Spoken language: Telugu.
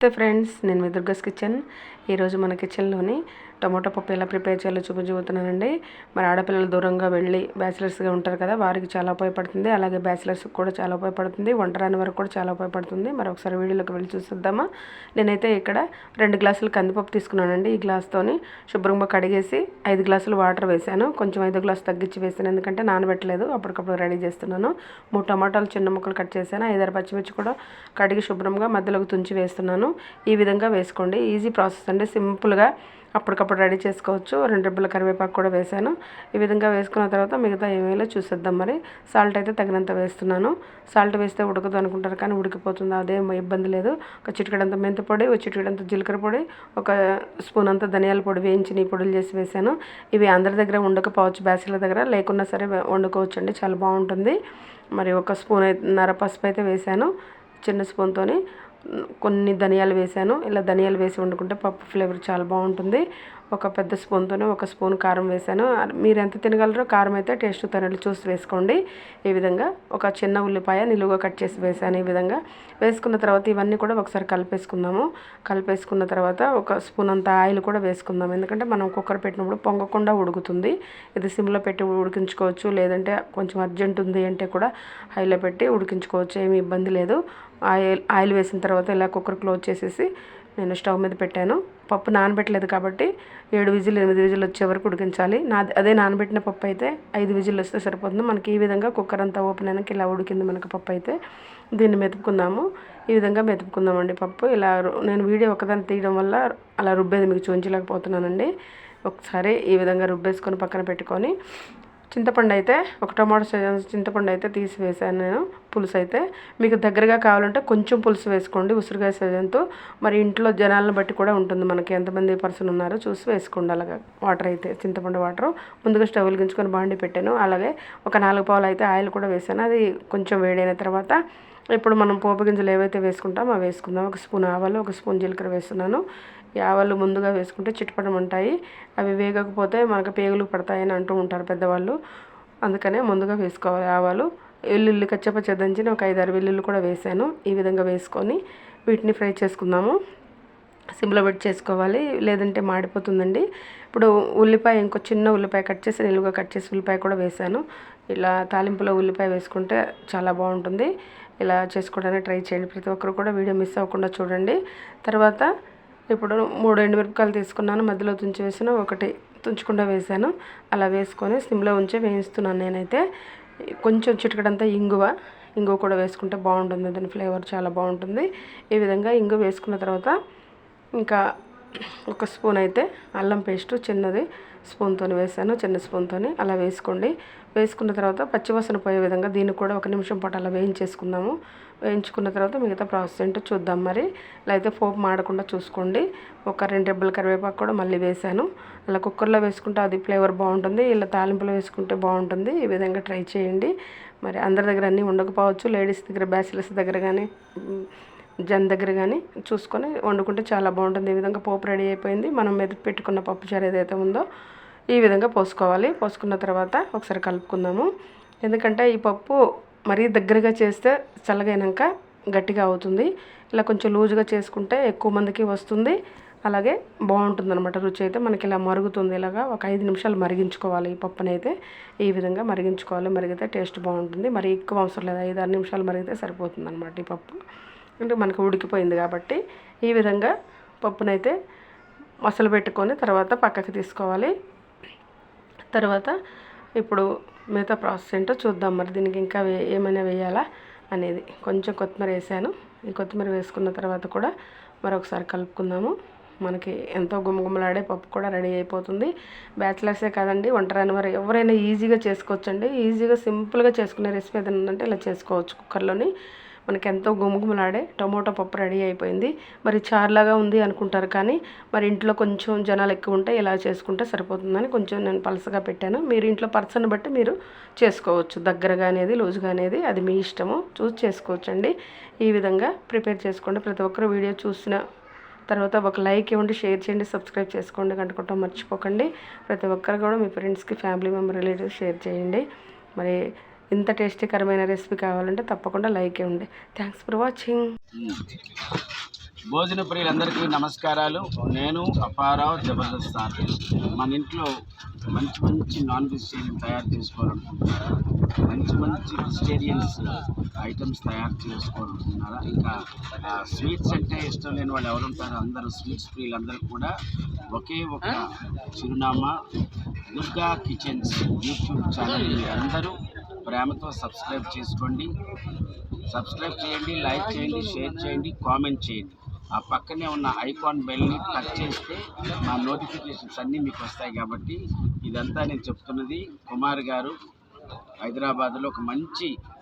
నమస్తే ఫ్రెండ్స్ నేను మీ దుర్గస్ కిచెన్. ఈరోజు మన కిచెన్లోని టమోటా పప్పు ఎలా ప్రిపేర్ చేయాలో చూపించబోతున్నానండి. మరి ఆడపిల్లలు దూరంగా వెళ్ళి బ్యాచిలర్స్గా ఉంటారు కదా వారికి చాలా ఉపయోగపడుతుంది. అలాగే బ్యాచిలర్స్కి కూడా చాలా ఉపయోగపడుతుంది. వంట రాని వరకు కూడా చాలా ఉపయోగపడుతుంది. మరి ఒకసారి వీడియోలోకి వెళ్ళి చూసిద్దామా? నేనైతే ఇక్కడ రెండు గ్లాసులు కందిపప్పు తీసుకున్నానండి. ఈ గ్లాస్తోని శుభ్రంగా కడిగేసి ఐదు గ్లాసులు వాటర్ వేసాను కొంచెం ఐదు గ్లాసు తగ్గించి వేసాను ఎందుకంటే నానబెట్టలేదు. అప్పటికప్పుడు రెడీ చేస్తున్నాను. మూడు టమాటాలు చిన్న ముక్కలు కట్ చేశాను. ఐదారు పచ్చిమిర్చి కూడా కడిగి శుభ్రంగా మధ్యలోకి తుంచి వేస్తున్నాను. ఈ విధంగా వేసుకోండి. ఈజీ ప్రాసెస్ అండి. సింపుల్గా అప్పటికప్పుడు రెడీ చేసుకోవచ్చు. రెండు రెబ్బల కరివేపాకు కూడా వేసాను ఈ విధంగా వేసుకున్న తర్వాత మిగతా ఏమేలో చూసేద్దాం మరి. సాల్ట్ అయితే తగినంత వేస్తున్నాను. సాల్ట్ వేస్తే ఉడకదు అనుకుంటారు కానీ ఉడికిపోతుంది. అదే ఇబ్బంది లేదు. ఒక చిటికడంత మెంతి పొడి ఒక చిటికడంత జీలకర్ర పొడి ఒక స్పూన్ అంత ధనియాల పొడి వేయించి నీ పొడులు చేసి వేసాను ఇవి అందరి దగ్గర ఉండకపోవచ్చు బ్యాసిల దగ్గర. లేకున్నా సరే వండుకోవచ్చు అండి చాలా బాగుంటుంది. మరి ఒక స్పూన్ అయితే నర పసుపు అయితే వేసాను చిన్న స్పూన్తోని. కొన్ని ధనియాలు వేసాను. ఇలా ధనియాలు వేసి వండుకుంటే పప్పు ఫ్లేవర్ చాలా బాగుంటుంది. ఒక పెద్ద స్పూన్తోనే ఒక స్పూన్ కారం వేసాను మీరు ఎంత తినగలరో కారం అయితే టేస్ట్ తనలు చూసి వేసుకోండి. ఈ విధంగా ఒక చిన్న ఉల్లిపాయ నిలువుగా కట్ చేసి వేసాను ఈ విధంగా. వేసుకున్న తర్వాత ఇవన్నీ కూడా ఒకసారి కలిపేసుకుందాము. కలిపేసుకున్న తర్వాత ఒక స్పూన్ అంత ఆయిల్ కూడా వేసుకుందాం ఎందుకంటే మనం కుక్కర్ పెట్టినప్పుడు పొంగకుండా ఉడుకుతుంది. ఇది సిమ్లో పెట్టి ఉడికించుకోవచ్చు. లేదంటే కొంచెం అర్జెంట్ ఉంది అంటే కూడా హైలో పెట్టి ఉడికించుకోవచ్చు. ఏమి ఇబ్బంది లేదు. ఆయిల్ ఆయిల్ వేసిన తర్వాత ఇలా కుక్కర్ క్లోజ్ చేసేసి నేను స్టవ్ మీద పెట్టాను. పప్పు నానబెట్టలేదు కాబట్టి ఏడు విజిల్ ఎనిమిది విజిల్ వచ్చే వరకు ఉడికించాలి. నా అదే నానబెట్టిన పప్పు అయితే ఐదు విజిల్ వస్తే సరిపోతుంది. మనకి ఈ విధంగా కుక్కర్ అంతా ఓపెన్ అయినాక ఇలా ఉడికింది మనకు పప్పు అయితే. దీన్ని మెతుపుకుందాము. ఈ విధంగా మెతుపుకుందామండి పప్పు. ఇలా నేను వీడియో ఒకదాన్ని తీయడం వల్ల అలా రుబ్బేది మీకు చూపించలేకపోతున్నానండి. ఒకసారి ఈ విధంగా రుబ్బేసుకొని పక్కన పెట్టుకొని చింతపండు అయితే ఒక టమాటో చింతపండు అయితే తీసి వేసాను నేను పులుసు అయితే. మీకు దగ్గరగా కావాలంటే కొంచెం పులుసు వేసుకోండి ఉసిరికాయ సైజంతో మరి ఇంట్లో జనాలను బట్టి కూడా ఉంటుంది మనకి ఎంతమంది పర్సన్ ఉన్నారో చూసి వేసుకోండి అలాగా. వాటర్ అయితే చింతపండు వాటర్. ముందుగా స్టవ్ గించుకొని బాండి పెట్టాను. అలాగే ఒక నాలుగు పావులు అయితే ఆయిల్ కూడా వేసాను అది కొంచెం వేడైన తర్వాత ఇప్పుడు మనం పోపు గింజలు ఏవైతే వేసుకుంటామో అవి వేసుకుందాం. ఒక స్పూన్ ఆవాలు ఒక స్పూన్ జీలకర్ర వేస్తున్నాను. ఈ ఆవాలు ముందుగా వేసుకుంటే ముందుగా ఉంటాయి. అవి వేగకపోతే మనకు పేగులు పడతాయని అంటూ ఉంటారు పెద్దవాళ్ళు. అందుకనే ముందుగా వేసుకోవాలి ఆవాలు. వెల్లుల్లి కచ్చపచ్చ దంచిన ఒక ఐదారు వెల్లుల్లి కూడా వేసాను. ఈ విధంగా వేసుకొని వీటిని ఫ్రై చేసుకుందాము. సిమ్లో పెట్టి చేసుకోవాలి. లేదంటే మాడిపోతుందండి. ఇప్పుడు ఉల్లిపాయ ఇంకో చిన్న ఉల్లిపాయ కట్ చేసి నిలువుగా కట్ చేసి ఉల్లిపాయ కూడా వేసాను. ఇలా తాలింపులో ఉల్లిపాయ వేసుకుంటే చాలా బాగుంటుంది. ఇలా చేసుకోవడానికి ట్రై చేయండి. ప్రతి ఒక్కరు కూడా వీడియో మిస్ అవ్వకుండా చూడండి. తర్వాత ఇప్పుడు మూడు ఎండుమిరపకాయలు తీసుకున్నాను. మధ్యలో తుంచి వేసిన ఒకటి తుంచకుండా వేసాను. అలా వేసుకొని సిమ్లో ఉంచి వేయిస్తున్నాను నేనైతే. కొంచెం చిటికడంతా ఇంగువ ఇంగువ కూడా వేసుకుంటే బాగుంటుంది. దాని ఫ్లేవర్ చాలా బాగుంటుంది. ఈ విధంగా ఇంగు వేసుకున్న తర్వాత ఇంకా ఒక స్పూన్ అయితే అల్లం పేస్ట్ చిన్నది స్పూన్తో వేసాను చిన్న స్పూన్తో అలా వేసుకోండి. వేసుకున్న తర్వాత పచ్చివాసన పోయే విధంగా దీన్ని కూడా ఒక నిమిషం పాటు అలా వేయించేసుకుందాము. వేయించుకున్న తర్వాత మిగతా ప్రాసెస్ ఏంటో చూద్దాం మరి. ఇలా అయితే పోపు మాడకుండా చూసుకోండి. ఒక రెండు రెబ్బల కరివేపాకు కూడా మళ్ళీ వేసాను. అలా కుక్కర్లో వేసుకుంటే అది ఫ్లేవర్ బాగుంటుంది ఇలా తాలింపులో వేసుకుంటే బాగుంటుంది. ఈ విధంగా ట్రై చేయండి. మరి అందరి దగ్గర అన్నీ ఉండకపోవచ్చు లేడీస్ దగ్గర బ్యాచిలర్స్ దగ్గర కానీ జన్ దగ్గర కానీ చూసుకొని వండుకుంటే చాలా బాగుంటుంది. ఈ విధంగా పోపు రెడీ అయిపోయింది. మనం మెదపు పెట్టుకున్న పప్పుచారు ఏదైతే ఉందో ఈ విధంగా పోసుకోవాలి. పోసుకున్న తర్వాత ఒకసారి కలుపుకుందాము. ఎందుకంటే ఈ పప్పు మరీ దగ్గరగా చేస్తే చల్లగైనాక గట్టిగా అవుతుంది. ఇలా కొంచెం లూజుగా చేసుకుంటే ఎక్కువ మందికి వస్తుంది. అలాగే బాగుంటుంది అనమాట రుచి అయితే మనకి ఇలా మరుగుతుంది. ఇలాగా ఒక ఐదు నిమిషాలు మరిగించుకోవాలి ఈ పప్పుని అయితే ఈ విధంగా మరిగించుకోవాలి. మరిగితే టేస్ట్ బాగుంటుంది. మరి ఎక్కువ అవసరం లేదు. ఐదు ఆరు నిమిషాలు మరిగితే సరిపోతుంది అనమాట ఈ పప్పు. అంటే మనకు ఉడికిపోయింది కాబట్టి ఈ విధంగా పప్పునైతే మసలు పెట్టుకొని తర్వాత పక్కకి తీసుకోవాలి. తర్వాత ఇప్పుడు మిగతా ప్రాసెస్ ఏంటో చూద్దాం మరి దీనికి ఇంకా ఏమైనా వేయాలా అనేది. కొంచెం కొత్తిమీర వేసాను. ఈ కొత్తిమీర వేసుకున్న తర్వాత కూడా మరొకసారి కలుపుకుందాము. మనకి ఎంతో గుమ్మగుమ్మలాడే పప్పు కూడా రెడీ అయిపోతుంది. బ్యాచిలర్సే కాదండి వంటరాని వారు ఎవరైనా ఈజీగా చేసుకోవచ్చండి. ఈజీగా సింపుల్గా చేసుకునే రెసిపీ ఏదైనా అంటే ఇలా చేసుకోవచ్చు కుక్కర్లోని. మనకి ఎంతో గుమగుమలాడే టొమాటో పప్పు రెడీ అయిపోయింది. మరి చార్లాగా ఉంది అనుకుంటారు కానీ మరి ఇంట్లో కొంచెం జనాలు ఎక్కువ ఉంటే ఇలా చేసుకుంటే సరిపోతుందని కొంచెం నేను పలసగా పెట్టాను. మీరు ఇంట్లో పర్సన్ బట్టి మీరు చేసుకోవచ్చు. దగ్గరగా అనేది లూజ్గా అనేది అది మీ ఇష్టము. చూసి చేసుకోవచ్చండి. ఈ విధంగా ప్రిపేర్ చేసుకోండి. ప్రతి ఒక్కరు వీడియో చూసిన తర్వాత ఒక లైక్ ఇవ్వండి షేర్ చేయండి సబ్స్క్రైబ్ చేసుకోండి. కనుకుంటాం మర్చిపోకండి. ప్రతి ఒక్కరు కూడా మీ ఫ్రెండ్స్కి ఫ్యామిలీ మెంబర్ రిలేటివ్స్ షేర్ చేయండి. మరి ఇంత టేస్టీకరమైన రెసిపీ కావాలంటే తప్పకుండా లైక్ ఇవ్వండి. థ్యాంక్స్ ఫర్ వాచింగ్ భోజన ప్రియులందరికీ నమస్కారాలు. నేను అపారావు జబర్దస్త్ మన ఇంట్లో మంచి మంచి నాన్ వెజిటేరియన్ తయారు చేసుకోవాలనుకుంటున్నారా? మంచి మంచి వెజిటేరియన్స్ ఐటమ్స్ తయారు చేసుకోవాలనుకుంటున్నారా? ఇంకా స్వీట్స్ అంటే ఇష్టం లేని వాళ్ళు ఎవరు ఉంటారో? అందరూ స్వీట్స్ ప్రియులందరూ కూడా ఒకే ఒక చిరునామా దుర్గా కిచెన్స్ యూట్యూబ్ ఛానల్. అందరూ ప్రేమతో సబ్స్క్రైబ్ చేసుకోండి. సబ్స్క్రైబ్ చేయండి లైక్ చేయండి షేర్ చేయండి కామెంట్ చేయండి. ఆ పక్కనే ఉన్న ఐకాన్ బెల్ని టచ్ చేస్తే మా నోటిఫికేషన్స్ అన్నీ మీకు వస్తాయి కాబట్టి ఇదంతా నేను చెప్తున్నది కుమార్ గారు. హైదరాబాద్లో ఒక మంచి